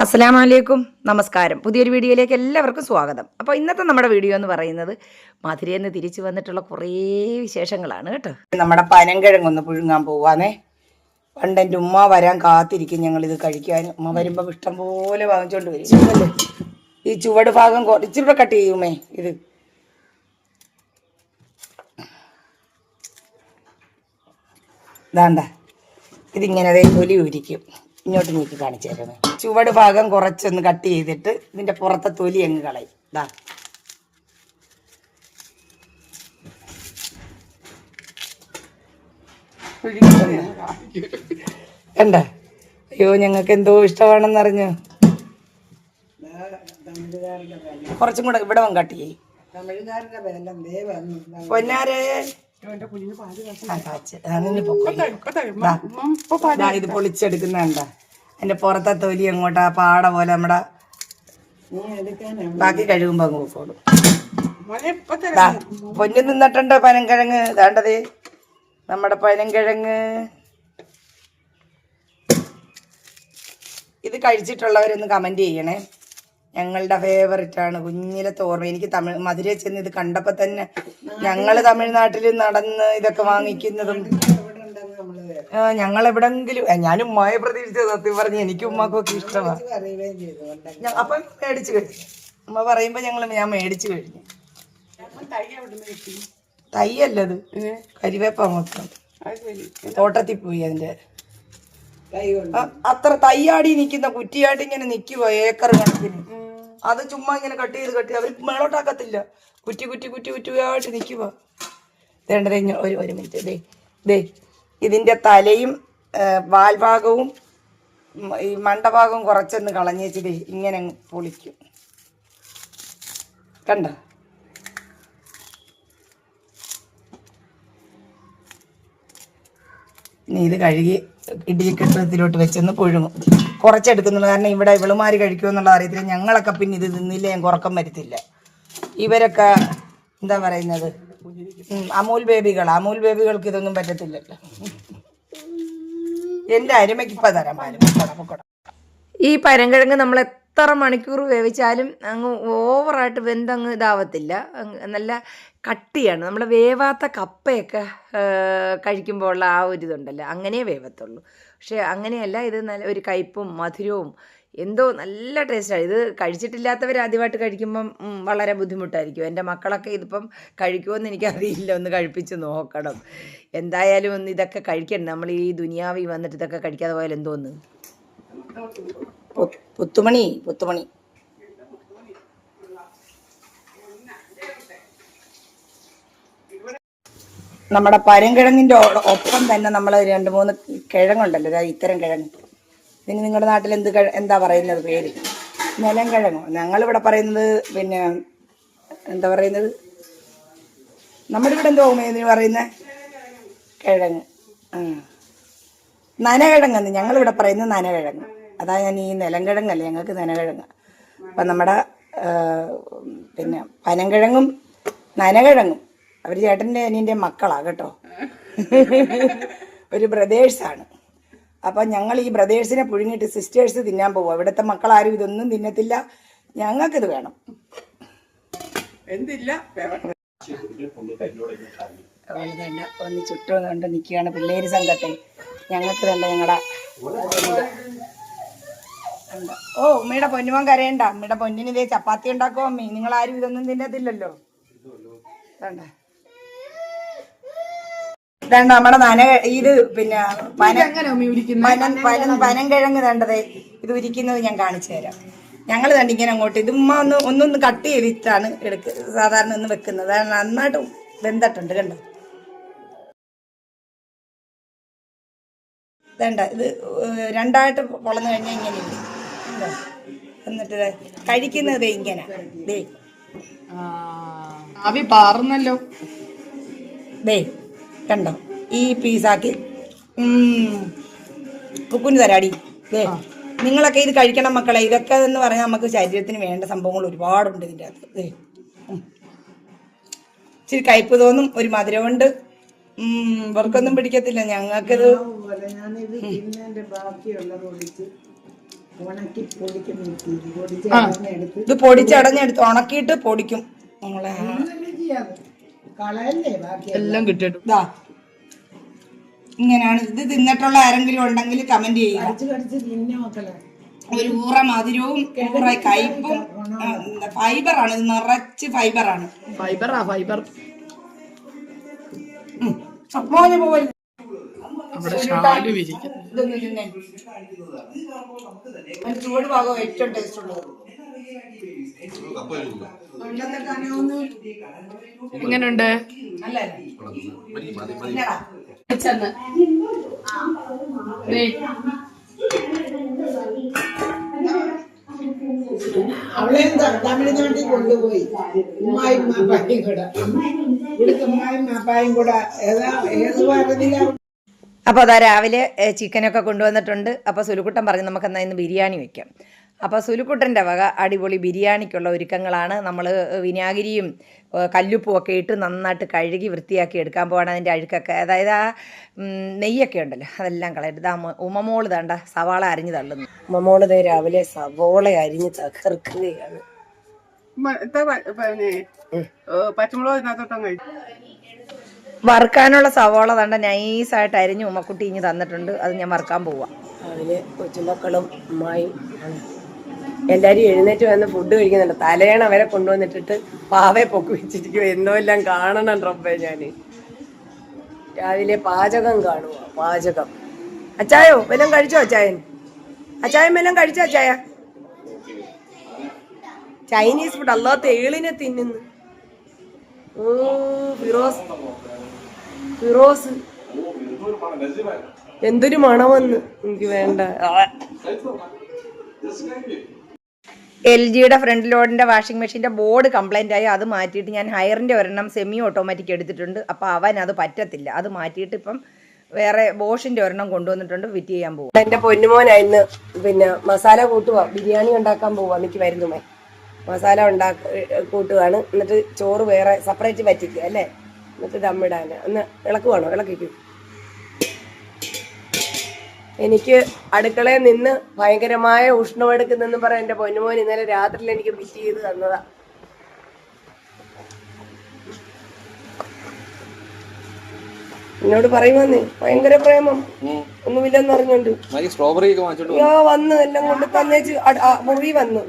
അസ്സലാമു അലൈക്കും നമസ്കാരം. പുതിയൊരു വീഡിയോയിലേക്ക് എല്ലാവർക്കും സ്വാഗതം. അപ്പോൾ ഇന്നത്തെ നമ്മുടെ വീഡിയോ എന്ന് പറയുന്നത് മധുരയിൽ നിന്ന് തിരിച്ചു വന്നിട്ടുള്ള കുറേ വിശേഷങ്ങളാണ് കേട്ടോ. നമ്മുടെ പനങ്കിഴങ്ങൊന്ന് പുഴുങ്ങാൻ പോവാന്നേ. പണ്ട് എന്റെ ഉമ്മ വരാൻ കാത്തിരിക്കും ഞങ്ങൾ ഇത് കഴിക്കാൻ. ഉമ്മ വരുമ്പോൾ ഇഷ്ടം പോലെ വാങ്ങിച്ചോണ്ട് വരും? ഈ ചുവട് ഭാഗം കൊ- ഇച്ചിരി കൂടെ കട്ട് ചെയ്യുമേ ഇത്. ഇതാണ്ട. ഇതിങ്ങനെ അതേ തൊലി ഉരിക്കും ഇങ്ങോട്ട് നീക്കി കാണിച്ചു ചുവട് ഭാഗം കുറച്ചൊന്ന് കട്ട് ചെയ്തിട്ട് ഇതിന്റെ പുറത്തെ തൊലി അങ്ങ് കളയും. ഇതാ കണ്ട? അയ്യോ ഞങ്ങൾക്ക് എന്തോ ഇഷ്ടമാണെന്നറിഞ്ഞു. കുറച്ചും കൂടെ ഇവിടെ വന്ന് കട്ട് ചെയ്യും. പൊന്നാരെ? ആ, പൊളിച്ചെടുക്കുന്ന ആ, അതിന്റെ പുറത്തെ തൊലി അങ്ങോട്ട് ആ പാട പോലെ നമ്മുടെ ബാക്കി കഴുകുമ്പോ അങ്ങ് ദാ, പൊന്നു നിന്നിട്ടുണ്ട് പനങ്കിഴങ്ങ് ഇതാണ്ടത് നമ്മുടെ പനങ്കിഴങ്ങ് ഇത് കഴിച്ചിട്ടുള്ളവരൊന്ന് കമന്റ് ചെയ്യണേ. ഞങ്ങളുടെ ഫേവററ്റ് ആണ്. കുഞ്ഞിലത്തെ ഓർമ്മ എനിക്ക് തമിഴ് മധുരയിൽ ചെന്ന് ഇത് കണ്ടപ്പോൾ തന്നെ ഞങ്ങൾ തമിഴ്നാട്ടിൽ നടന്ന് ഇതൊക്കെ വാങ്ങിക്കുന്നതും ഞങ്ങൾ എവിടെങ്കിലും ആ, ഞാൻ ഉമ്മയെ പ്രതീക്ഷിച്ചത് സത്യം പറഞ്ഞു എനിക്ക് ഉമ്മക്കൊക്കെ ഇഷ്ടമാണ് അപ്പൊ മേടിച്ചു കഴിഞ്ഞു. ഉമ്മ പറയുമ്പോ ഞങ്ങൾ ഞാൻ മേടിച്ചു കഴിഞ്ഞു. തൈ അല്ലത്. കരിവേപ്പ മൊത്തം. തോട്ടത്തിൽ പോയി അതിന്റെ. അത്ര തയ്യാടി നിൽക്കുന്ന കുറ്റിയായിട്ട് ഇങ്ങനെ നിൽക്കുക ഏക്കർ കണക്കിന്. അത് ചുമ്മാ ഇങ്ങനെ കട്ട് ചെയ്ത് കട്ട് ചെയ്ത് അവർ മേളോട്ടാക്കത്തില്ല. കുറ്റി കുറ്റി കുറ്റി കുറ്റിയായിട്ട് നിൽക്കുക വേണ്ടത് ഒരു ഒരു മിനിറ്റ്. ദേ ദേ ഇതിന്റെ തലയും വാൽഭാഗവും ഈ മണ്ടഭാഗവും കുറച്ചൊന്ന് കളഞ്ഞേച്ചിട്ട് ഇങ്ങനെ പൊളിക്കും. കണ്ട? ഇനി ഇത് കഴുകി ഇടിക്കട്ടത്തിലോട്ട് വെച്ചൊന്ന് പുഴുങ്ങും. കുറച്ചെടുക്കുന്നുള്ളൂ. കാരണം ഇവിടെ ഇവളുമാര് കഴിക്കുമെന്നുള്ള അറിയത്തില്ല. ഞങ്ങളൊക്കെ പിന്നെ ഇത് തിന്നില്ല? ഞാൻ കുറക്കം വരുത്തില്ല. ഇവരൊക്കെ എന്താ പറയുന്നത്? അമൂൽ ബേബികൾ അമൂൽ ബേബികൾക്ക് ഇതൊന്നും പറ്റത്തില്ലല്ലോ. എന്റെ അരുമയ്ക്ക് ഇപ്പൊ തരാം. ഈ പരങ്കിഴങ്ങ് നമ്മൾ എത്ര മണിക്കൂർ വേവിച്ചാലും അങ്ങ് ഓവറായിട്ട് വെന്തങ്ങ് ഇതാവത്തില്ല. നല്ല കട്ടിയാണ്. നമ്മൾ വേവാത്ത കപ്പയൊക്കെ കഴിക്കുമ്പോൾ ഉള്ള ആ ഒരു ഇതുണ്ടല്ലോ. അങ്ങനെ വേവത്തുള്ളൂ. പക്ഷേ അങ്ങനെയല്ല ഇത് നല്ല ഒരു കയ്പും മധുരവും എന്തോ നല്ല ടേസ്റ്റാണ് ഇത് കഴിച്ചിട്ടില്ലാത്തവർ ആദ്യമായിട്ട് കഴിക്കുമ്പം വളരെ ബുദ്ധിമുട്ടായിരിക്കും. എന്റെ മക്കളൊക്കെ ഇതിപ്പം കഴിക്കുമെന്ന് എനിക്കറിയില്ല. ഒന്ന് കഴിപ്പിച്ച് നോക്കണം. എന്തായാലും ഒന്ന് ഇതൊക്കെ കഴിക്കണം നമ്മൾ ഈ ദുനിയാവി വന്നിട്ട് ഇതൊക്കെ കഴിക്കാതെ പോയാൽ എന്തോന്ന്? പുത്തുമണി പുത്തുമണി. നമ്മുടെ പരങ്കിഴങ്ങിന്റെ ഒപ്പം തന്നെ നമ്മൾ രണ്ട് മൂന്ന് കിഴങ്ങുണ്ടല്ലോ. ഇത്തരം കിഴങ്ങ്. ഇതിന് നിങ്ങളുടെ നാട്ടിൽ എന്ത് എന്താ പറയുന്നത് പേര്? നിലം കിഴങ്ങോ ഞങ്ങളിവിടെ പറയുന്നത് പിന്നെ എന്താ പറയുന്നത്? നമ്മുടെ ഇവിടെ എന്തോ ഇതിന് പറയുന്നത് കിഴങ്ങ്. ആ. നനകിഴങ്ങെന്ന്. ഞങ്ങളിവിടെ പറയുന്നത് നനകിഴങ്ങ്. അതാ ഞാൻ ഈ നിലംകിഴങ്ങല്ല ഞങ്ങൾക്ക് നനകിഴങ്ങ്. അപ്പം നമ്മുടെ പിന്നെ പനങ്കിഴങ്ങും നനകിഴങ്ങും. അവർ ചേട്ടന്റെ അനിയന്റെ മക്കളാണ് കേട്ടോ. ഒരു ബ്രദേഴ്സാണ് അപ്പം ഞങ്ങൾ ഈ ബ്രദേഴ്സിനെ പുഴുങ്ങിയിട്ട് സിസ്റ്റേഴ്സ് തിന്നാൻ പോകും ഇവിടുത്തെ മക്കളാരും ഇതൊന്നും തിന്നത്തില്ല. ഞങ്ങൾക്കിത് വേണം. എന്തില്ല? അതുപോലെ തന്നെ ഒന്ന് ചുറ്റും കൊണ്ട് നിൽക്കുകയാണ് പിള്ളേര് സംഘത്തെ. ഞങ്ങൾക്ക് തന്നെ ഞങ്ങളുടെ ഓ ഉമ്മയുടെ പൊന്നുമോൻ കരയണ്ട. ഉമ്മയുടെ പൊന്നിന് ഇതേ ചപ്പാത്തി ഉണ്ടാക്കുമോ അമ്മി നിങ്ങൾ ആരും ഇതൊന്നും തിന്നത്തില്ലല്ലോ. വേണ്ട. ഇതാണ്ട് നമ്മുടെ നന ഇത് പിന്നെ പന കിഴങ്ങ്. വേണ്ടതേ ഇത് ഉരിക്കുന്നത് ഞാൻ കാണിച്ചു തരാം. ഞങ്ങൾ തണ്ട് ഇങ്ങനെ അങ്ങോട്ട് ഇത് ഉമ്മ ഒന്ന് ഒന്നൊന്ന് കട്ട് ചെയ്തിട്ടാണ് എടുക്ക സാധാരണ ഒന്ന് വെക്കുന്നത്. നന്നായിട്ട് വെന്തട്ടുണ്ട് കണ്ടോ? വേണ്ട ഇത് രണ്ടായിട്ട് പൊളന്നു കഴിഞ്ഞാൽ ഇങ്ങനെ? എന്നിട്ട് കഴിക്കുന്നത് ഇങ്ങനെ. ദേ. ആവി പാറുന്നല്ലോ. ദേ. കണ്ടോ? ഈ പീസാക്കി. കുക്കുന് തരാടി. ഏ നിങ്ങളൊക്കെ ഇത് കഴിക്കണം മക്കളെ. ഇതൊക്കെ എന്ന് പറഞ്ഞാൽ നമുക്ക് ശരീരത്തിന് വേണ്ട സംഭവങ്ങൾ ഒരുപാടുണ്ട് ഇതിന്റെ അകത്ത്. ഇച്ചിരി കയ്പ് തോന്നും ഒരു മധുരമുണ്ട് ഇവർക്കൊന്നും പിടിക്കത്തില്ല. ഞങ്ങൾക്കിത് ഇത് പൊടിച്ചടഞ്ഞെടുത്ത് ഉണക്കിയിട്ട് പൊടിക്കും. നമ്മളെ എല്ലാം? കിട്ടും ഇതാ ഇങ്ങനെയാണ് ഇത് തിന്നിട്ടുള്ള ആരെങ്കിലും ഉണ്ടെങ്കിൽ കമന്റ് ചെയ്യുക. ഒരു ഊറ മധുരവും ഊറ കയ്പും ഫൈബറാണ്. ഇത് നിറച്ച് ഫൈബറാണ്. ഫൈബറാ ഫൈബർ. മോനെ ഷാൽ വിരിക്കുന്നു തിന്നേ. അതിന് ചൂട് ഭാഗം ഏറ്റവും ടേസ്റ്റ് ഉള്ളത്. എങ്ങനെയുണ്ട് ഇല്ലടാ. അവളെ തമിഴ്നാട്ടിൽ കൊണ്ടുപോയി ഉമ്മായും മാപ്പായും കൂടെ ഇവിടുത്തെ ഉമ്മായും മാപ്പായും കൂടെ ഏതാ ഏത് പറഞ്ഞില്ല അപ്പോൾ അതാ രാവിലെ ചിക്കനൊക്കെ കൊണ്ടുവന്നിട്ടുണ്ട് അപ്പോൾ സുലുക്കുട്ടൻ പറഞ്ഞു നമുക്ക് എന്നാൽ ഇന്ന് ബിരിയാണി വെക്കാം അപ്പോൾ സുലുക്കുട്ടന്റെ വക അടിപൊളി ബിരിയാണിക്കുള്ള ഒരുക്കങ്ങളാണ്. നമ്മൾ വിനാഗിരിയും കല്ലുപ്പും ഒക്കെ ഇട്ട് നന്നായിട്ട് കഴുകി വൃത്തിയാക്കി എടുക്കാൻ പോകണം അതിന്റെ അഴുക്കൊക്കെ. അതായത് ആ നെയ്യൊക്കെ ഉണ്ടല്ലോ അതെല്ലാം കളയിട്ട് ഇതാ ഉമമോൾ തണ്ട സവാള അരിഞ്ഞ് തള്ളുന്നു. ഉമമോൾ ദേ രാവിലെ സവോള അരിഞ്ഞ് തകർക്കുകയാണ്. വറുക്കാനുള്ള സവോള തണ്ട നൈസായിട്ട് അരിഞ്ഞ് ഉമ്മക്കുട്ടി ഇഞ്ഞ് തന്നിട്ടുണ്ട്. അത് ഞാൻ വറുക്കാൻ പോവാം. അതിന് കൊച്ചുമക്കളും അമ്മായും എല്ലാരും എഴുന്നേറ്റ് വന്ന് ഫുഡ് കഴിക്കുന്നുണ്ട്. തലേണ വരെ കൊണ്ടുവന്നിട്ടിട്ട് പാവെ പൊക്കി വെച്ചിരിക്കും എന്തോ എല്ലാം കാണണം റബ്ബെ ഞാൻ. രാവിലെ പാചകം കാണുക പാചകം. അച്ചായോ വല്ലതും കഴിച്ചോ അച്ചായൻ? അച്ചായൻ വല്ലതും കഴിച്ചോ അച്ചായ? ചൈനീസ് ഫുഡ് അല്ലാത്ത ഏളിനെ തിന്നുന്നു. ഓ ഫിറോസ്. ഫിറോസ്. എന്തൊരു മണമെന്ന് എനിക്ക് വേണ്ട. എൽ ജിയുടെ ഫ്രണ്ട് ലോഡിന്റെ വാഷിംഗ് മെഷീന്റെ ബോർഡ് കംപ്ലൈന്റ് ആയി. അത് മാറ്റിയിട്ട് ഞാൻ ഹയറിന്റെ ഒരെണ്ണം സെമി ഓട്ടോമാറ്റിക് എടുത്തിട്ടുണ്ട്. അപ്പോൾ അവൻ അത് പറ്റത്തില്ല. അത് മാറ്റിയിട്ട് ഇപ്പം വേറെ ബോഷിന്റെ ഒരെണ്ണം കൊണ്ടുവന്നിട്ടുണ്ട്. ഫിറ്റ് ചെയ്യാൻ പോകും എന്റെ പൊന്നുമോനായിരുന്നു പിന്നെ മസാല കൂട്ടുക ബിരിയാണി ഉണ്ടാക്കാൻ പോവാ എനിക്ക് വരുന്നുമേ മസാല ഉണ്ടാക്ക കൂട്ടുകയാണ് എന്നിട്ട് ചോറ് വേറെ സെപ്പറേറ്റ് പറ്റിക്കുക അല്ലേ? എന്നിട്ട് ദമ്മിടാൻ ഒന്ന് ഇളക്കുവാണോ? ഇളക്കിക്കൂ. എനിക്ക് അടുക്കളയിൽ നിന്ന് ഭയങ്കരമായ ഉഷ്ണമെടുക്കുന്നെന്ന് പറയാൻ എന്റെ പൊന്നുമോൻ ഇന്നലെ രാത്രിയിൽ എനിക്ക് ഫിറ്റ് ചെയ്ത് തന്നതാ. എന്നോട് പറയുമെന്നേ ഭയങ്കര പ്രേമം. ഒന്നുമില്ലെന്ന് അറിഞ്ഞോണ്ട് സ്ട്രോബെറി വന്ന്. എല്ലാം കൊണ്ട് തന്നേച്ച് മുറി വന്നു.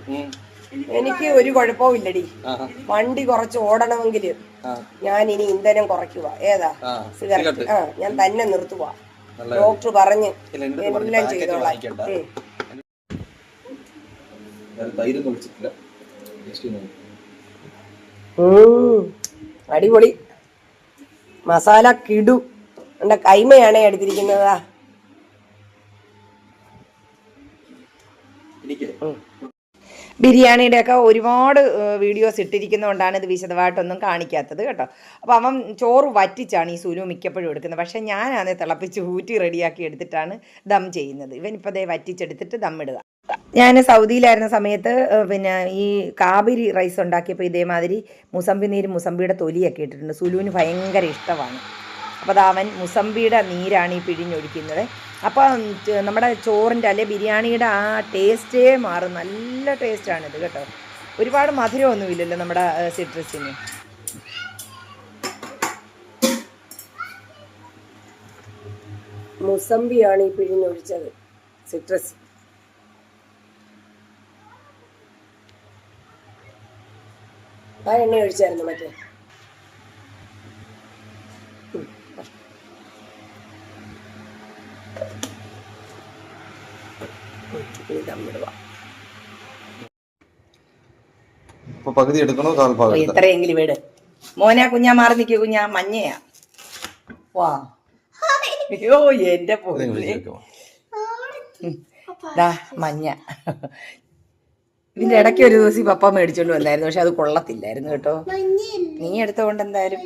എനിക്ക് ഒരു കുഴപ്പവും വണ്ടി കുറച്ച് ഓടണമെങ്കിൽ ഞാൻ ഇനി ഇന്ധനം കുറയ്ക്കുക ഏതാ? സിഗരറ്റ്. ആ ഞാൻ തന്നെ നിർത്തുക ഡോക്ടർ പറഞ്ഞ് എല്ലാം ചെയ്തോളാം. അടിപൊളി. മസാല കിടു. എന്റെ കൈമയാണ് എടുത്തിരിക്കുന്നതാ. എനിക്ക് ബിരിയാണിയുടെയൊക്കെ ഒരുപാട് വീഡിയോസ് ഇട്ടിരിക്കുന്നതുകൊണ്ടാണ് ഇത് വിശദമായിട്ടൊന്നും കാണിക്കാത്തത് കേട്ടോ. അപ്പോൾ അവൻ ചോറ് വറ്റിച്ചാണ് ഈ സുലു മിക്കപ്പോഴും എടുക്കുന്നത്. പക്ഷേ ഞാനാണ് തിളപ്പിച്ച് ഊറ്റി റെഡിയാക്കി എടുത്തിട്ടാണ് ദം ചെയ്യുന്നത്. ഇവനിപ്പോൾ അതേ വറ്റിച്ചെടുത്തിട്ട് ദം ഇടുക. ഞാൻ സൗദിയിലായിരുന്ന സമയത്ത് പിന്നെ ഈ കാബരി റൈസ് ഉണ്ടാക്കിയപ്പോൾ ഇതേമാതിരി മുസമ്പി നീര് മുസമ്പിയുടെ തൊലിയൊക്കെ ഇട്ടിട്ടുണ്ട്. സുലുവിന് ഭയങ്കര ഇഷ്ടമാണ്. അപ്പോൾ അത് അവൻ മുസമ്പിയുടെ നീരാണ് ഈ പിഴിഞ്ഞൊഴിക്കുന്നത്. അപ്പോൾ നമ്മുടെ ചോറിന്റെ അല്ലെ ബിരിയാണിയുടെ ആ ടേസ്റ്റേ മാറും. നല്ല ടേസ്റ്റാണിത് കേട്ടോ. ഒരുപാട് മധുരമൊന്നുമില്ലല്ലോ നമ്മുടെ സിട്രസിന്. മുസമ്പിയാണ് ഈ പിഴിഞ്ഞൊഴിച്ചത് സിട്രസ്. ആ എണ്ണ ഒഴിച്ചായിരുന്നു മറ്റേ. ഇനി ദമ്മിടുക ഇപ്പൊ പകുതി എടുക്കണോ? കാൽ ഭാഗം എടുത്തോ? എത്രയെങ്കിലും വീട് മോനെ കുഞ്ഞാ മാറി നിൽക്കുക കുഞ്ഞാ മഞ്ഞയാ. വാ. അയ്യോ എന്റെ? ദാ മഞ്ഞ. ഇതിന്റെ ഇടയ്ക്ക് ഒരു ദിവസം ഈ പപ്പ മേടിച്ചോണ്ട് വന്നായിരുന്നു. പക്ഷെ അത് കൊള്ളത്തില്ലായിരുന്നു കേട്ടോ. നീ എടുത്തോണ്ട് എന്തായാലും?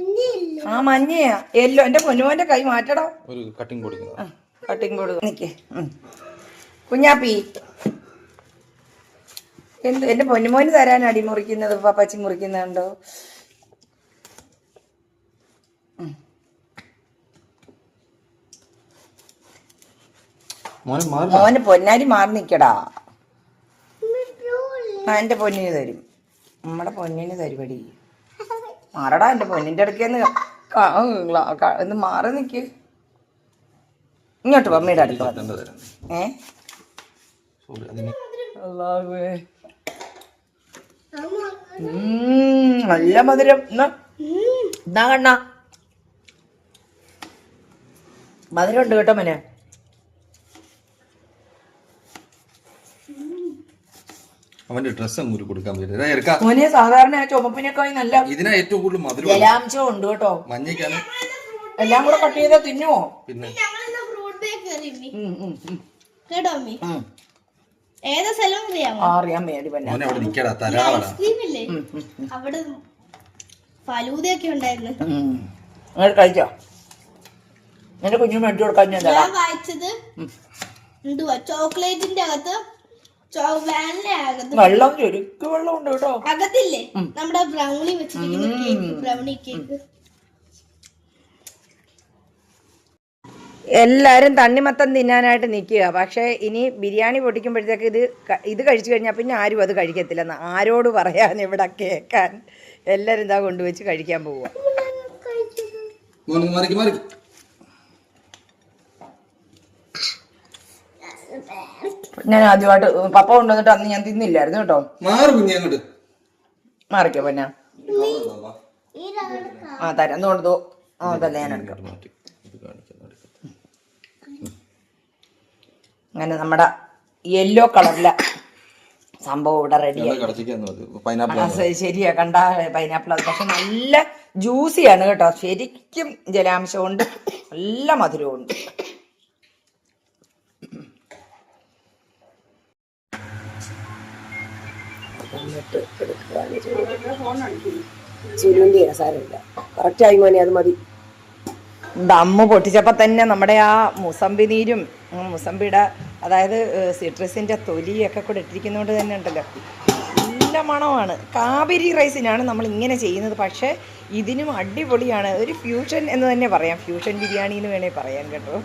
ആ മഞ്ഞയാ. എല്ലോ എന്റെ പൊന്നുമോന്റെ കൈ മാറ്റടോ ഒരു കട്ടിങ് പൊടിക്കുന്നത് കട്ടിങ് ബോർഡ് നിക്ക്. കുഞ്ഞാപ്പി. എന്ത് എന്റെ പൊന്നുമോന് തരാൻ അടി മുറിക്കുന്നത് പപ്പച്ചി മുറിക്കുന്നുണ്ടോ മോനെ പൊന്നാരി മാറി നിക്കടാ. ആ എന്റെ പൊന്നിന് തരും. നമ്മുടെ പൊന്നിന് തരുപടി മാറടാ എന്റെ പൊന്നിന്റെ അടുക്കേന്ന് ഒന്ന് മാറി നിക്ക്. ഇങ്ങോട്ട് മമ്മിയുടെ അടുത്ത് ഏ? അതിന് അല്ലാഹുവേ. നല്ല മധുരം. എന്നാ? കണ്ണ. മധുരം ഉണ്ട് കേട്ടോ മനെ. അവന്റെ ഡ്രസ്സ് അങ്ങോട്ട് കൊടുക്കാൻ പറ്റില്ല സാധാരണ ചുമപ്പിനൊക്കെ നല്ല ഇതിനാ ഏറ്റവും കൂടുതൽ മധുരം ജലാംശം ഉണ്ട് കേട്ടോ. മഞ്ഞയ്ക്കാണ് എല്ലാം കൂടെ കട്ട് ചെയ്താൽ തിന്നുവോ? പിന്നെ. കേട്ടോ. ഏതാ സ്ഥലം അറിയാമോ? ആ, അറിയാൻ വേണ്ടി മോനെ അവിടെ നിക്കടാ തരാവടാ ഐസ്ക്രീം ഇല്ലേ? അവിടെ ഫലൂദയൊക്കെ ഉണ്ടായിരുന്നു. കഴിച്ചോ? എന്റെ കുഞ്ഞിന് മേടിച്ചു കൊടുക്കാൻ ഞാൻ തരാം. ഞാൻ വായിച്ചത് എന്തുവാ? ചോക്ലേറ്റിന്റെ അകത്ത് വാനില അകത്ത്. വെള്ളം ചുരുക്ക് വെള്ളം ഉണ്ട് കേട്ടോ. അകത്തില്ലേ? നമ്മുടെ ബ്രൗണി വെച്ചിരിക്കുന്ന കേക്ക് ബ്രൗണി കേക്ക് എല്ലാവരും തണ്ണിമത്തം തിന്നാനായിട്ട് നിൽക്കുക. പക്ഷേ ഇനി ബിരിയാണി പൊട്ടിക്കുമ്പോഴത്തേക്ക് ഇത് ഇത് കഴിച്ചു കഴിഞ്ഞാൽ പിന്നെ ആരും അത് കഴിക്കത്തില്ലെന്ന് ആരോട് പറയാൻ ഇവിടെ കേൾക്കാൻ എല്ലാവരും ഇതാ കൊണ്ടുവച്ച് കഴിക്കാൻ പോവുക മോനെ മാറിക്ക് മാറിക്ക് ഞാൻ ആദ്യമായിട്ട് പപ്പ കൊണ്ടുവന്നിട്ട് അന്ന് ഞാൻ തിന്നില്ലായിരുന്നു കേട്ടോ. മാറി കുഞ്ഞി അങ്ങോട്ട്. മാറിക്കോ പിന്നെ? ആ തരാം. തോണ്ടോ ആ തന്നെ ഞാൻ എടുക്കാം മാറ്റി ഇത് കാണിക്കുന്നു എടുക്കാം. അങ്ങനെ നമ്മുടെ യെല്ലോ കളറിലെ സംഭവം ഇവിടെ റെഡിയായി ശരിയാ കണ്ട പൈനാപ്പിൾ അത് പക്ഷെ നല്ല ജ്യൂസിയാണ് കേട്ടോ. ശരിക്കും ജലാംശമുണ്ട് നല്ല മധുരമുണ്ട് ചുരുണ്ടിയാണ് സാരമില്ല. കറക്റ്റ് ആയി മോനെ അത് മതി. ദമ്മ് പൊട്ടിച്ചപ്പോൾ തന്നെ നമ്മുടെ ആ മുസമ്പി നീരും ഉം, മുസമ്പിയുടെ അതായത് സിട്രസിന്റെ തൊലിയൊക്കെ കൂടെ ഇട്ടിരിക്കുന്നതുകൊണ്ട് തന്നെ ഉണ്ടല്ലോ. നല്ല മണമാണ്. കാബരി റൈസിനാണ് നമ്മൾ ഇങ്ങനെ ചെയ്യുന്നത്. പക്ഷേ ഇതിനും അടിപൊളിയാണ്. ഒരു ഫ്യൂഷൻ എന്ന് തന്നെ പറയാം. ഫ്യൂഷൻ ബിരിയാണി എന്ന് വേണേൽ പറയാൻ കേട്ടോ.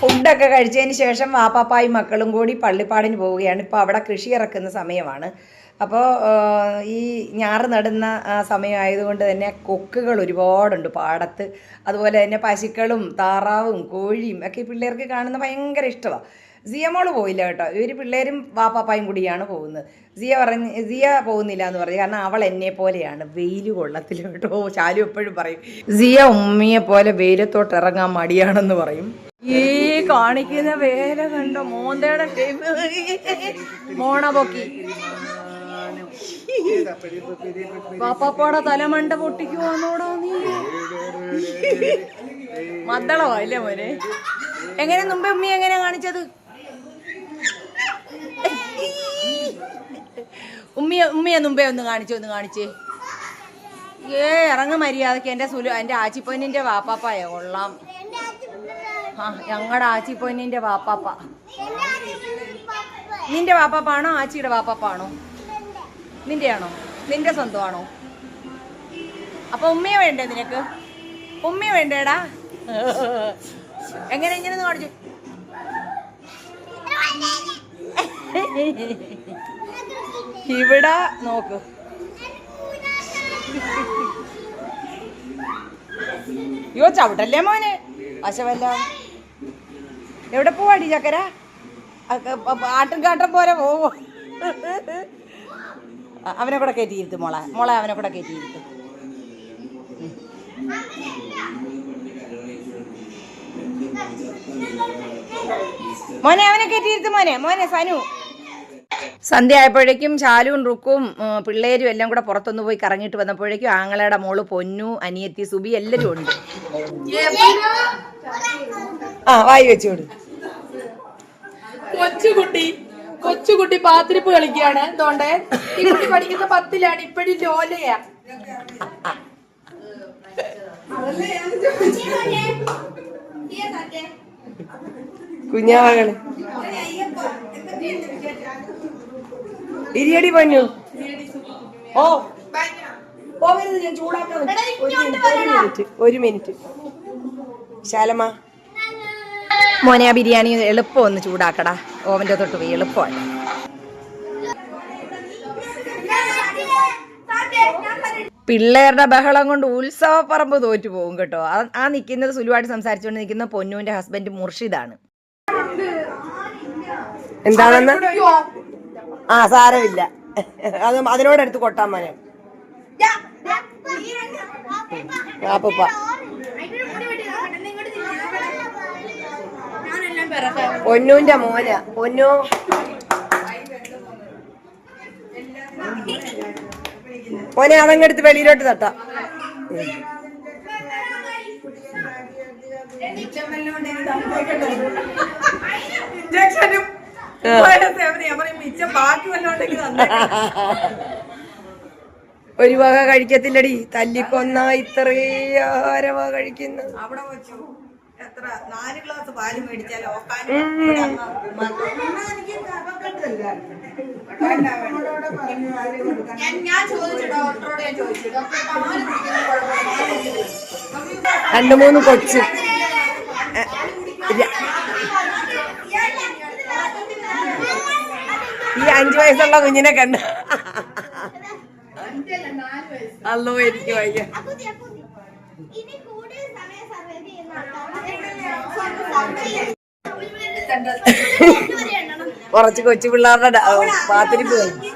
ഫുഡൊക്കെ കഴിച്ചതിന് ശേഷം വാപ്പാപ്പായും മക്കളും കൂടി പള്ളിപ്പാടിന് പോവുകയാണ്. ഇപ്പോൾ അവിടെ കൃഷി ഇറക്കുന്ന സമയമാണ്. അപ്പോൾ ഈ ഞാറ് നടുന്ന സമയമായതുകൊണ്ട് തന്നെ കൊക്കുകൾ ഒരുപാടുണ്ട് പാടത്ത്. അതുപോലെ തന്നെ പശുക്കളും താറാവും കോഴിയും ഒക്കെ പിള്ളേർക്ക് കാണുന്ന ഭയങ്കര ഇഷ്ടമാണ് സിയമോൾ പോയില്ല കേട്ടോ. ഇവർ പിള്ളേരും വാപ്പാപ്പായും കൂടിയാണ് പോകുന്നത്. സിയ പറഞ്ഞ് സിയ പോകുന്നില്ല എന്ന് പറഞ്ഞു. കാരണം അവൾ എന്നെ പോലെയാണ്. വെയിൽ കൊള്ളത്തില്ല കേട്ടോ. ശാലു എപ്പോഴും പറയും സിയ ഉമ്മിയെ പോലെ വെയിലത്തോട്ട് ഇറങ്ങാൻ മടിയാണെന്ന് പറയും. ഈ കാണിക്കുന്ന വേല കണ്ടോ? മോന്തയുടെ മോണ പൊക്കി. പാപ്പാപ്പാടെ തലമണ്ട പൊട്ടിക്കുവാന്നോടാ നീ? മദ്ദളോ അല്ലേ മോനെ? എങ്ങനെ മുമ്പേ ഉമ്മി എങ്ങനെ കാണിച്ചത്? ഉമ്മിയെ ഉമ്മിയെ മുമ്പേ ഒന്ന് കാണിച്ചു ഒന്ന് കാണിച്ചേ. ഏ ഇറങ്ങ മര്യാദയ്ക്ക്. എന്റെ സുലു എന്റെ ആച്ചിപ്പൊന്നിന്റെ വാപ്പാപ്പായ? കൊള്ളാം. ആ ഞങ്ങളുടെ ആച്ചിപ്പൊന്നിന്റെ വാപ്പാപ്പ. നിന്റെ വാപ്പാപ്പാണോ ആച്ചിയുടെ വാപ്പാപ്പാണോ? നിന്റെയാണോ? നിന്റെ സ്വന്തമാണോ? അപ്പൊ ഉമ്മയെ വേണ്ടേ നിനക്ക്? ഉമ്മയെ വേണ്ടേടാ. എങ്ങനെ എങ്ങനെ കാണിച്ചു? ഇവിടെ നോക്ക്. അയ്യോ ചവിട്ടല്ലേ മോനെ? വശമല്ല. എവിടെ പോവാടി ചക്കര? ആട്ടും കാട്ടം പോലെ പോവോ. അവനെ കൂടെ കയറ്റിയിരുത്ത് മോളെ. മോളെ അവനെ കൂടെ കയറ്റിയിരുത്ത്. മോനെ അവനെ കയറ്റിയിരുത്ത് മോനെ. മോനെ സനു. സന്ധ്യ ആയപ്പോഴേക്കും ശാലുവും റുക്കും പിള്ളേരും എല്ലാം കൂടെ പുറത്തൊന്ന് പോയി കറങ്ങിയിട്ട് വന്നപ്പോഴേക്കും ആങ്ങളയുടെ മോൾ പൊന്നു അനിയത്തി സുബി എല്ലാരും ഉണ്ട്. ആ വായി വെച്ചോട്. കൊച്ചുകുട്ടി. കൊച്ചുകുട്ടി പാത്തിരിപ്പ് കളിക്കുകയാണ്. എന്തുകൊണ്ട് ഈ കുട്ടി പഠിക്കുന്ന പത്തിലാണ് ഇപ്പോഴും ലോലയാ. കുഞ്ഞാവകൾ. ഇരിയടി പഞ്ഞു ഓ. പോകരുത് ഞാൻ ചൂടാക്കാൻ. ഒരു മിനിറ്റ് ഒരു മിനിറ്റ്. ശാലമ്മ. മോനെ ആ ബിരിയാണി എളുപ്പം ഒന്ന് ചൂടാക്കടാ ഓവന്റെ തൊട്ട് പോയി എളുപ്പമാണ് പിള്ളേരുടെ ബഹളം കൊണ്ട് ഉത്സവപ്പറമ്പ് തോറ്റു പോകും കേട്ടോ ആ- നിൽക്കുന്നത് സുലുവായിട്ട് സംസാരിച്ചുകൊണ്ട് നിൽക്കുന്ന പൊന്നുവിന്റെ ഹസ്ബൻഡ് മുർഷിദാണ് എന്താണെന്ന് ആ സാരമില്ല അത് അതിനോടടുത്ത് കൊട്ടാൻ മനെ ആപ്പുപ്പ പൊന്നൂന്റെ മോന. ഒന്നു. മോനെ അതങ്ങെടുത്ത് വെളിയിലോട്ട് തട്ടാം. ഒരു വക കഴിക്കത്തില്ലടി. തല്ലിക്കൊന്ന ഇത്രയേറെ വക കഴിക്കുന്നു. അവിടെ വെച്ചു. എത്ര നാല് ഗ്ലാസ് പാൽ മേടിച്ചാൽ ഞാൻ ചോദിച്ചു ഡോക്ടറോട് ഞാൻ ചോദിച്ചു. ഡോക്ടർ രണ്ടു മൂന്ന് കൊച്ച്. ഈ അഞ്ചു വയസ്സുള്ള കുഞ്ഞിനെ കണ്ട. അല്ലോ എനിക്ക് വയ്യ ഇനി കൂടുതൽ സമയം സർവൈവ് ചെയ്യുന്ന കുറച്ച് കൊച്ചു പിള്ളേരുടെ പാത്തിരിപ്പ് കഴിഞ്ഞു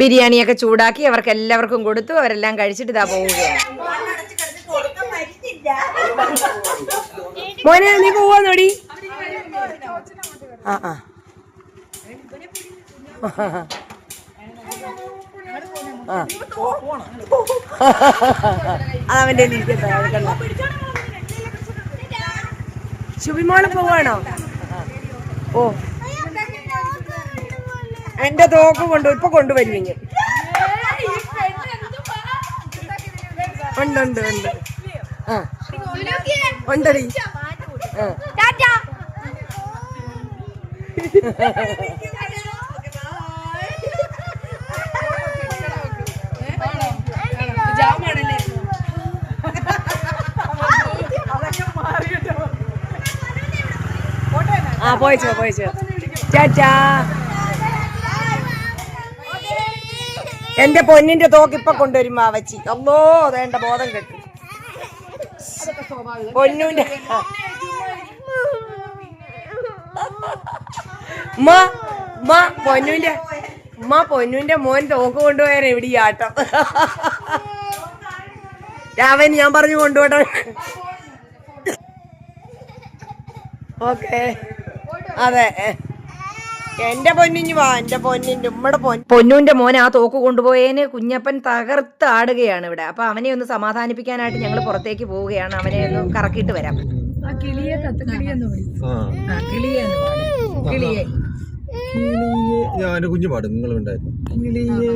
ബിരിയാണിയൊക്കെ ചൂടാക്കി അവർക്ക് എല്ലാവർക്കും കൊടുത്തു അവരെല്ലാം കഴിച്ചിട്ട് ഇതാ പോവുകയാണ്. മോനെ നീ പോവാ ആ ആ. ആ. അതവന്റെ ഇരിക്കട്ടെ അത് കണ്ടോ ശുഭിമോൾ പോവാണോ? ഓ. എന്റെ തോക്ക് കൊണ്ടു ഇപ്പൊ കൊണ്ടുവരുമെങ്കിൽ ഉണ്ട് ഉണ്ട് ആ. ആ. പോയിച്ചോ പോയിച്ചോ ചാച്ചാ. എന്റെ പൊന്നിന്റെ തോക്ക് ഇപ്പൊ കൊണ്ടുവരും മാവച്ചി. അല്ലോ അതേണ്ട ബോധം കെട്ടു. പൊന്നുന്റെ പൊന്നുവിന്റെ ഉമ്മ പൊന്നുന്റെ മോൻ തോക്ക് കൊണ്ടുപോയാൻ എവിടെ ഈ ആട്ടം? രാവൻ ഞാൻ പറഞ്ഞു കൊണ്ടുപോട്ടെ. ഓക്കേ. അതെ. എന്റെ പൊന്നിഞ്ഞു വാ എന്റെ പൊന്നിന്റെ ഉമ്മയുടെ പൊന്നു പൊന്നുവിന്റെ മോൻ ആ തോക്ക് കൊണ്ടുപോയേന് കുഞ്ഞപ്പൻ തകർത്ത് ആടുകയാണ് ഇവിടെ. അപ്പൊ അവനെ ഒന്ന് സമാധാനിപ്പിക്കാനായിട്ട് ഞങ്ങൾ പുറത്തേക്ക് പോവുകയാണ്. അവനെ ഒന്ന് കറക്കിട്ട് വരാം. ആ കിളിയെ ഞാൻ കുഞ്ഞു പാടും. നിങ്ങൾ ഉണ്ടായിരുന്നു കിളിയെ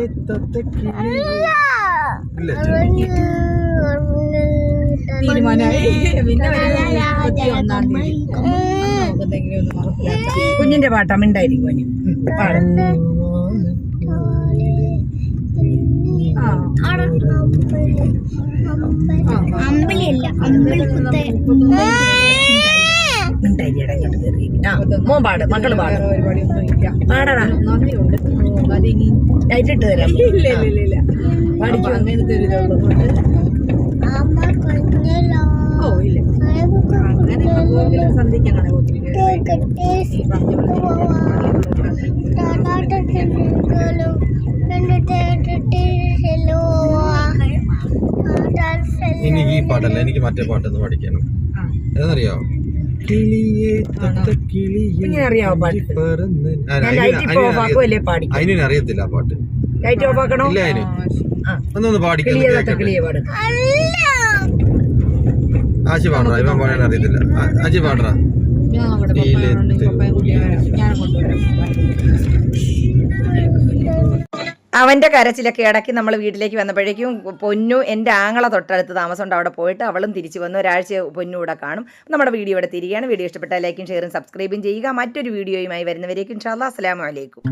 ഇല്ല കുഞ്ഞിന്റെ പാട്ടാ മിണ്ടായിരിക്കും. ഉം, പാട്. മക്കൾ പാട് മിണ്ടായിരിക്കടാ, ഇങ്ങോട്ട് തരാം മോൻ മക്കൾ പാട്. പാടടാ. ലൈറ്റ് എനിക്ക് ഈ പാട്ടല്ല എനിക്ക് മറ്റേ പാട്ടൊന്ന് പഠിക്കണം. ഏതെന്നറിയോ അതിനെ പാടി അറിയത്തില്ല. ആ പാട്ട്. ലൈറ്റ് ഓഫ് ആക്കണോ? ഇല്ല അതിന് ആ. ഒന്നൊന്ന് പാടിക്കാൻ പാട്. ആശി പാടറ ഇവൻ പാടാൻ അറിയത്തില്ല. പാടറ അവന്റെ കരച്ചിലൊക്കെ ഇടയ്ക്ക് നമ്മൾ വീട്ടിലേക്ക് വന്നപ്പോഴേക്കും പൊന്നു എന്റെ ആങ്ങളെ തൊട്ടടുത്ത് താമസമുണ്ട്. അവിടെ പോയിട്ട് അവളും തിരിച്ചു വന്നു. ഒരാഴ്ച പൊന്നു ഇവിടെ കാണും. നമ്മുടെ വീഡിയോ ഇവിടെ തിരികെയാണ് വീഡിയോ ഇഷ്ടപ്പെട്ട ലൈക്കും ഷെയറും സബ്സ്ക്രൈബും ചെയ്യുക. മറ്റൊരു വീഡിയോയുമായി വരുന്നവരേക്കും ഇൻഷാല്ലാ അസ്സാം അലൈക്കും.